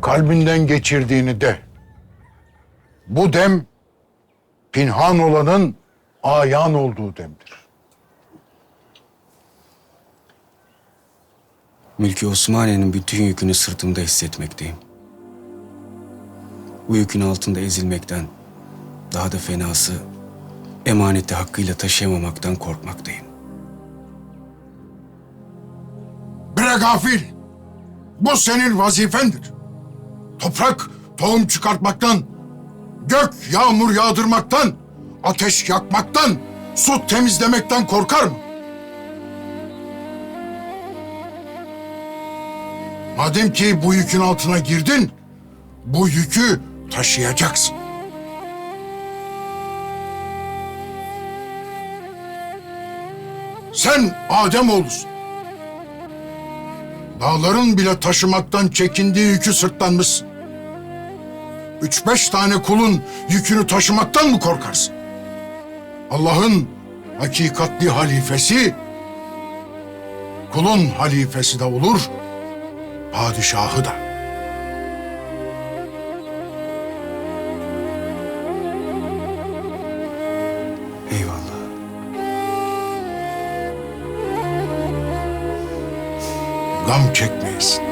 kalbinden geçirdiğini de. Bu dem pinhan olanın ayan olduğu demdir. Mülki Osmaniye'nin bütün yükünü sırtımda hissetmekteyim. Bu yükün altında ezilmekten, daha da fenası emaneti hakkıyla taşıyamamaktan korkmaktayım. Bre gafil! Bu senin vazifendir. Toprak tohum çıkartmaktan, gök yağmur yağdırmaktan, ateş yakmaktan, su temizlemekten korkar mı? Madem ki bu yükün altına girdin, bu yükü taşıyacaksın. Sen Adem oğlusun. Dağların bile taşımaktan çekindiği yükü sırtlanmışsın. Üç beş tane kulun yükünü taşımaktan mı korkarsın? Allah'ın hakikatli halifesi, kulun halifesi de olur, padişahı da. Eyvallah. Gam çekmeyesin.